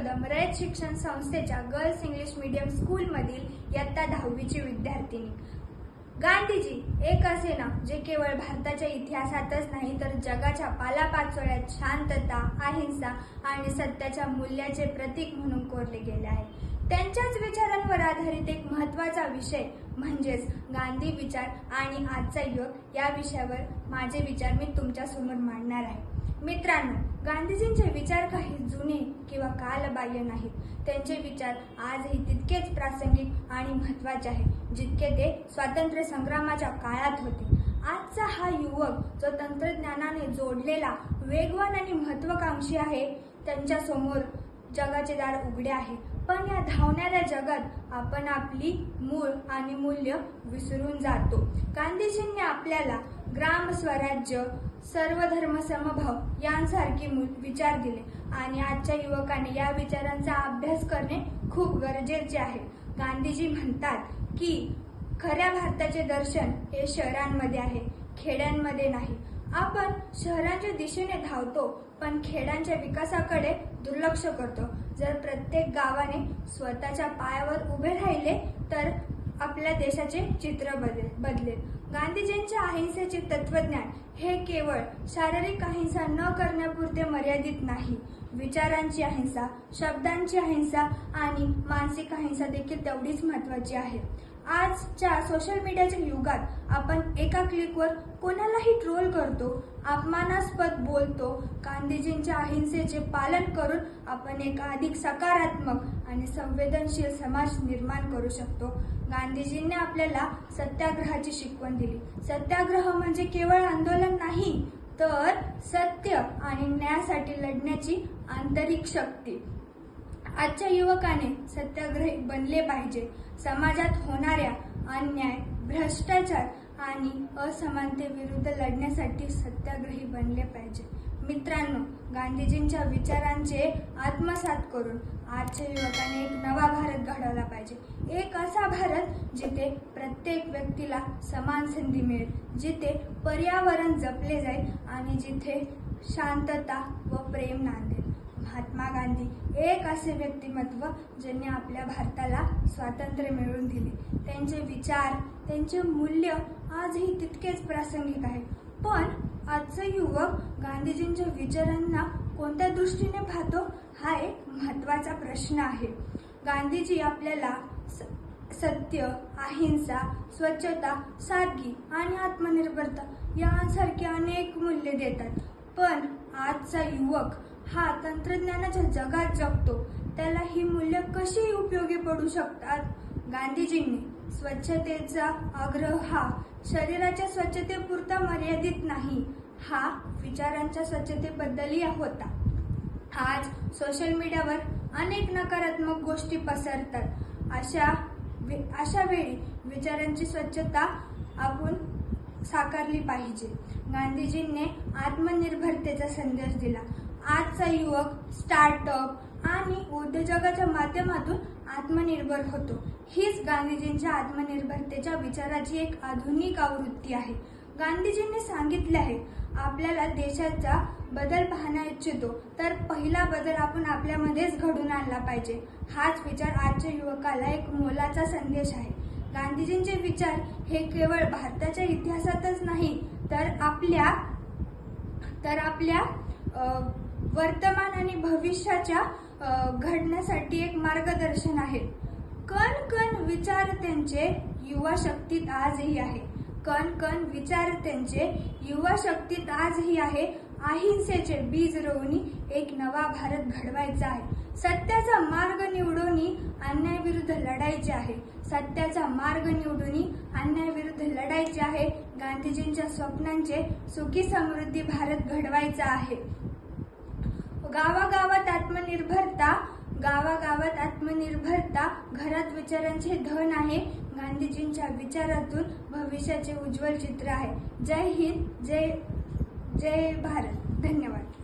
कदम रयत शिक्षण संस्थेच्या girls English medium स्कूलमधील इयत्ता दहावीची विद्यार्थिनी. गांधीजी एक असे ना जे केवळ भारताच्या इतिहासातच नाही तर जगाच्या पालापाचोळ्यात शांतता अहिंसा आणि सत्याच्या मूल्याचे प्रतीक म्हणून कोरले गेले आहे. त्यांच्याच विचारांवर आधारित एक महत्त्वाचा विषय म्हणजेच गांधी विचार आणि आजचा युग या विषयावर माझे विचार मी तुमच्यासमोर मांडणार आहे. मित्रांनो गांधीजींचे विचार काही जुने किंवा कालबाह्य नाहीत. त्यांचे विचार आजही तितकेच प्रासंगिक आणि महत्त्वाचे आहेत जितके ते स्वातंत्र्य संग्रामाच्या काळात होते. आजचा हा युवक जो तंत्रज्ञानाने जोडलेला वेगवान आणि महत्वाकांक्षी आहे त्यांच्यासमोर जगाचे दार उघडे आहे. पण या धावणाऱ्या जगात आपण आपली मूळ आणि मूल्य विसरून जातो. गांधीजींनी आपल्याला ग्राम स्वराज्य सर्वधर्म समभाव यांसारखे विचार दिले आणि आजच्या युवकाने या विचारांचा अभ्यास करणे खूप गरजेचे आहे. गांधीजी म्हणतात की खऱ्या भारताचे दर्शन हे शहरांमध्ये आहे खेड्यांमध्ये नाही. आपण शहरांच्या दिशेने धावतो पण खेड्यांच्या विकासाकडे दुर्लक्ष करतो. जर प्रत्येक गावाने स्वतःच्या पायावर उभे राहिले तर आपल्या देशाचे चित्र बदले बदलेल. गांधीजींच्या अहिंसेचे तत्वज्ञान हे केवळ शारीरिक अहिंसा न करण्यापुरते मर्यादित नाही. विचारांची अहिंसा शब्दांची अहिंसा आणि मानसिक अहिंसा देखील तेवढीच महत्वाची आहे आजच्या सोशल मीडियाच्या युगात आपण एका क्लिकवर कोणालाही ट्रोल करतो अपमानास्पद बोलतो गांधीजींच्या अहिंसेचे पालन करून आपण एक अधिक सकारात्मक आणि संवेदनशील समाज निर्माण करू शकतो. गांधीजींनी आपल्याला सत्याग्रहाची शिकवण दिली. सत्याग्रह म्हणजे केवळ आंदोलन नाही तर सत्य आणि न्यायासाठी लढण्याची आंतरिक शक्ती. आजच्या युवकाने सत्याग्रही बनले पाहिजे. समाजात होणाऱ्या अन्याय भ्रष्टाचार आणि असमानतेविरुद्ध लढण्यासाठी सत्याग्रही बनले पाहिजे. मित्रांनो गांधीजींच्या विचारांचे आत्मसात करून आजच्या युवकाने एक नवा भारत घडवला पाहिजे. एक असा भारत जिथे प्रत्येक व्यक्तीला समान संधी मिळेल जिथे पर्यावरण जपले जाईल आणि जिथे शांतता व प्रेम नांदेल. महात्मा गांधी एक असे व्यक्तिमत्व ज्यांनी आपल्या भारताला स्वातंत्र्य मिळवून दिले. त्यांचे विचार त्यांचे मूल्य आजही तितकेच प्रासंगिक आहे पण आजचा युवक गांधीजींच्या विचारांना कोणत्या दृष्टीने पाहतो हा एक महत्त्वाचा प्रश्न आहे. गांधीजी आपल्याला स- सत्य अहिंसा स्वच्छता सादगी आणि आत्मनिर्भरता यांसारखी अनेक मूल्ये देतात. पण आजचा युवक हा तंत्रज्ञानाच्या जगात जगतो. त्याला ही मूल्य कशी उपयोगी पडू शकतात? गांधीजींनी स्वच्छतेचा आग्रह हा शरीराच्या स्वच्छतेपुरता मर्यादित नाही हा विचारांच्या स्वच्छतेबद्दलही होता. आज सोशल मीडियावर अनेक नकारात्मक गोष्टी पसरतात. अशा वे- अशा वेळी विचारांची स्वच्छता आपण साकारली पाहिजे. गांधीजींनी आत्मनिर्भरतेचा संदेश दिला. आजचा युवक स्टार्टअप आणि उद्योजकाच्या माध्यमातून आत्मनिर्भर होतो. हीच गांधीजींच्या आत्मनिर्भरतेच्या विचाराची एक आधुनिक आवृत्ती आहे. गांधीजींनी सांगितले आहे आपल्याला देशाचा बदल पाहण्या इच्छितो तर पहिला बदल आपण आपल्यामध्येच घडून आणला पाहिजे. हाच विचार आजच्या युवकाला एक मोलाचा संदेश आहे. गांधीजींचे विचार हे केवळ भारताच्या इतिहासातच नाही तर आपल्या तर आपल्या वर्तमान आणि भविष्याच्या घडण्यासाठी एक मार्गदर्शन आहे. कण कण विचार त्यांचे युवा शक्तीत आजही आहे. कण कण विचार त्यांचे युवा शक्तीत आजही आहे. अहिंसेचे बीज रोवणी एक नवा भारत घडवायचा आहे. सत्याचा मार्ग निवडून अन्यायाविरुद्ध लढायचे आहे. सत्याचा मार्ग निवडून अन्यायाविरुद्ध लढायचे आहे. गांधीजींच्या स्वप्नांचे सुखी समृद्धी भारत घडवायचा आहे. गावागावात आत्मनिर्भरता गावागावात आत्मनिर्भरता घरात विचारांचे धन आहे. गांधीजींच्या विचारातून भविष्याचे उज्ज्वल चित्र आहे. जय हिंद जय जय भारत. धन्यवाद.